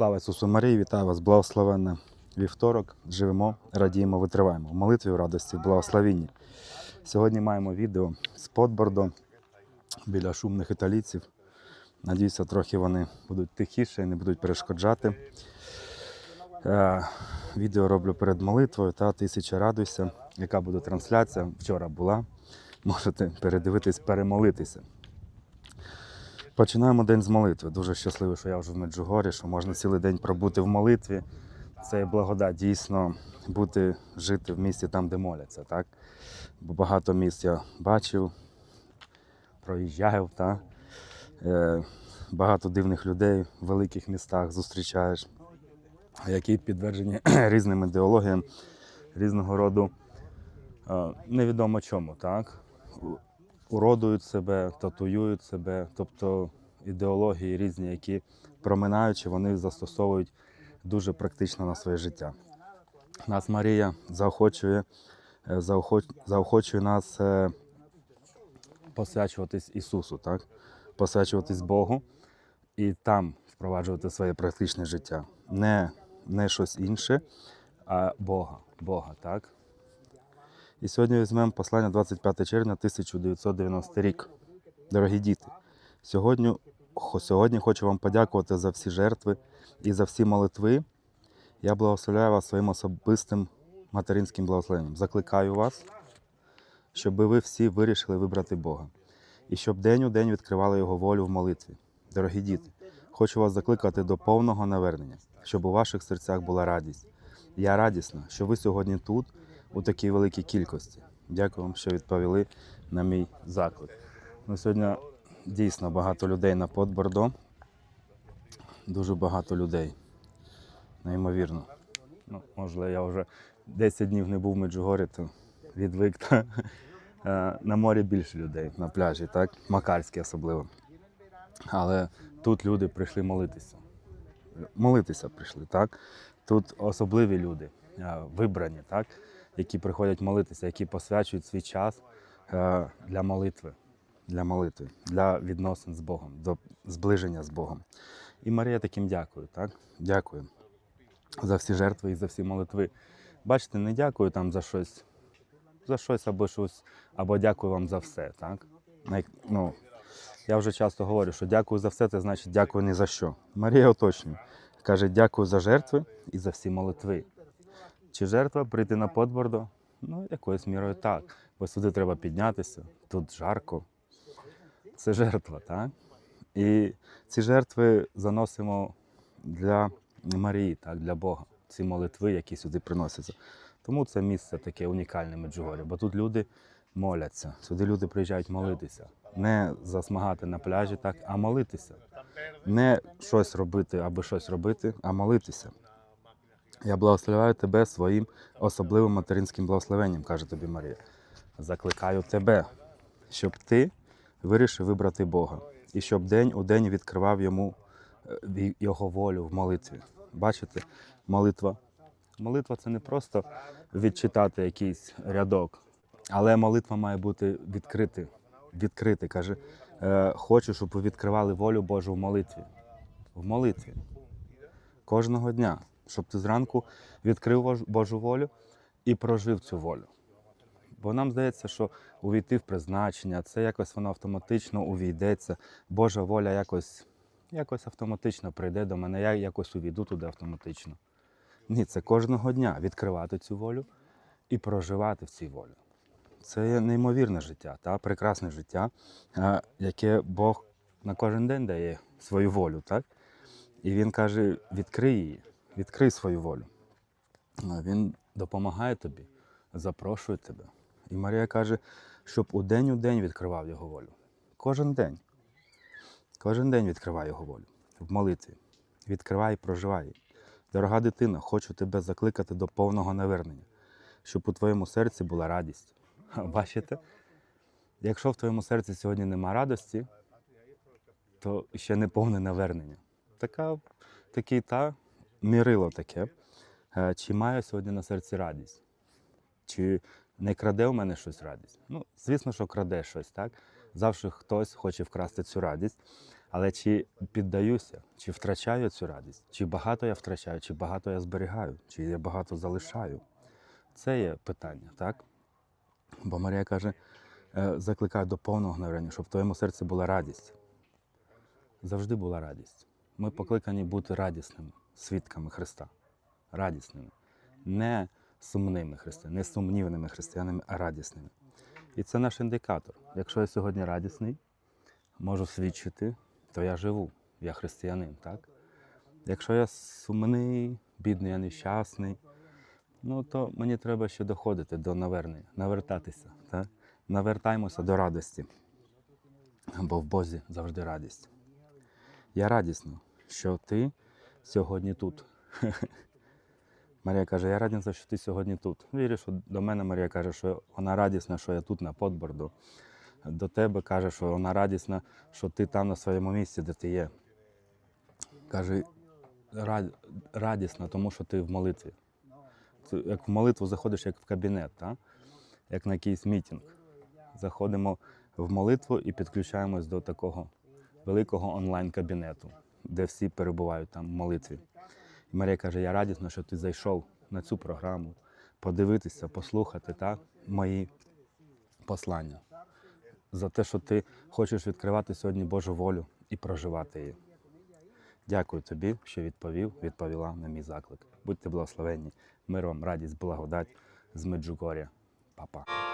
Слава Ісусу Марії, вітаю вас, благословенне вівторок. Живемо, радіємо, витриваємо. В молитві в радості, в благословінні. Сьогодні маємо відео з Подбордо біля шумних італійців. Надіюся, трохи вони будуть тихіше і не будуть перешкоджати. Е, відео роблю перед молитвою та тисяча радуйся, яка буде трансляція. Вчора була. Можете передивитись, перемолитися. Починаємо день з молитви. Дуже щасливий, що я вже в Меджугорі, що можна цілий день пробути в молитві. Це благодать дійсно бути, жити в місті там, де моляться. Так? Бо багато місць я бачив, проїжджав, та? Е, багато дивних людей в великих містах зустрічаєш, які підтверджені різним ідеологіям, різного роду е, невідомо чому. Так? уродують себе, татуюють себе, тобто ідеології різні, які проминаючи, вони застосовують дуже практично на своє життя. Нас Марія заохочує, е, заохоч- заохочує нас е, посвячуватись Ісусу, так? посвячуватись Богу і там впроваджувати своє практичне життя. Не, не щось інше, а Бога. Бога, так? І сьогодні візьмемо послання 25 червня 1990 рік. Дорогі діти, сьогодні, сьогодні хочу вам подякувати за всі жертви і за всі молитви. Я благословляю вас своїм особистим материнським благословенням. Закликаю вас, щоб ви всі вирішили вибрати Бога. І щоб день у день відкривали Його волю в молитві. Дорогі діти, хочу вас закликати до повного навернення, щоб у ваших серцях була радість. Я радісна, що ви сьогодні тут у такій великій кількості. Дякую вам, що відповіли на мій заклик. Ну, сьогодні дійсно багато людей на Подбордо. Дуже багато людей. Неймовірно. Ну, можливо, я вже 10 днів не був в Меджугорі, то відвик. Та, е, на морі більше людей, на пляжі, так? Макарські особливо. Але тут люди прийшли молитися. Молитися прийшли, так? Тут особливі люди, е, вибрані, так? які приходять молитися, які посвячують свій час е, для молитви, для молитви, для відносин з Богом, до зближення з Богом. І Марія таким дякую, так? Дякую за всі жертви і за всі молитви. Бачите, не дякую там за щось, за щось або щось, або дякую вам за все, так? Ну, я вже часто говорю, що дякую за все, це значить дякую ні за що. Марія уточнює. Каже, дякую за жертви і за всі молитви. Чи жертва прийти на подбордо? Ну, якоюсь мірою так. Бо сюди треба піднятися, тут жарко. Це жертва, так? І ці жертви заносимо для Марії, так, для Бога. Ці молитви, які сюди приносяться. Тому це місце таке унікальне Меджугорі, бо тут люди моляться. Сюди люди приїжджають молитися. Не засмагати на пляжі, так, а молитися. Не щось робити, аби щось робити, а молитися. Я благословляю тебе своїм особливим материнським благословенням, каже тобі Марія. Закликаю тебе, щоб ти вирішив вибрати Бога і щоб день у день відкривав йому е, його волю в молитві. Бачите, молитва. Молитва це не просто відчитати якийсь рядок, але молитва має бути відкрити. Відкрити. Каже, е, хочу, щоб ви відкривали волю Божу в молитві. В молитві кожного дня, щоб ти зранку відкрив Божу волю і прожив цю волю. Бо нам здається, що увійти в призначення, це якось воно автоматично увійдеться. Божа воля якось, якось автоматично прийде до мене, я якось увійду туди автоматично. Ні, це кожного дня відкривати цю волю і проживати в цій волі. Це неймовірне життя, та? прекрасне життя, яке Бог на кожен день дає свою волю. Так? І він каже: відкрий її, відкрий свою волю. Він допомагає тобі, запрошує тебе. І Марія каже, щоб у день у день відкривав його волю. Кожен день. Кожен день відкривай його волю в молитві. Відкривай і проживай. Дорога дитина, хочу тебе закликати до повного навернення, щоб у твоєму серці була радість. Бачите? Якщо в твоєму серці сьогодні нема радості, то ще не повне навернення. Така, такий та мірило таке. Е, Чи маю сьогодні на серці радість? Чи не краде у мене щось радість? Ну, звісно, що краде щось, так? Завжди хтось хоче вкрасти цю радість. Але чи піддаюся, чи втрачаю цю радість, чи багато я втрачаю, чи багато я зберігаю, чи я багато залишаю? Це є питання, так? Бо Марія каже, е, закликає до повного гнорення, щоб в твоєму серці була радість. Завжди була радість. Ми покликані бути радісними, свідками Христа. Радісними. Не сумними християнами, не сумнівними християнами, а радісними. І це наш індикатор. Якщо я сьогодні радісний, можу свідчити, то я живу, я християнин, так? Якщо я сумний, бідний, я нещасний, ну то мені треба ще доходити до навернення, навертатися. Так? Навертаємося до радості, бо в Бозі завжди радість. Я радісна, що ти сьогодні тут. Марія каже, я радісна, що ти сьогодні тут. Вірю, що до мене Марія каже, що вона радісна, що я тут на подборду. До тебе каже, що вона радісна, що ти там на своєму місці, де ти є. Каже, радісна, тому що ти в молитві. Як в молитву заходиш, як в кабінет, та? як на якийсь мітинг. Заходимо в молитву і підключаємось до такого великого онлайн-кабінету, де всі перебувають там в молитві. Марія каже: я радісна, що ти зайшов на цю програму, подивитися, послухати так, мої послання. За те, що ти хочеш відкривати сьогодні Божу волю і проживати її. Дякую тобі, що відповів, відповіла на мій заклик. Будьте благословенні. Мир вам, радість, благодать з Меджугоря. Па-па.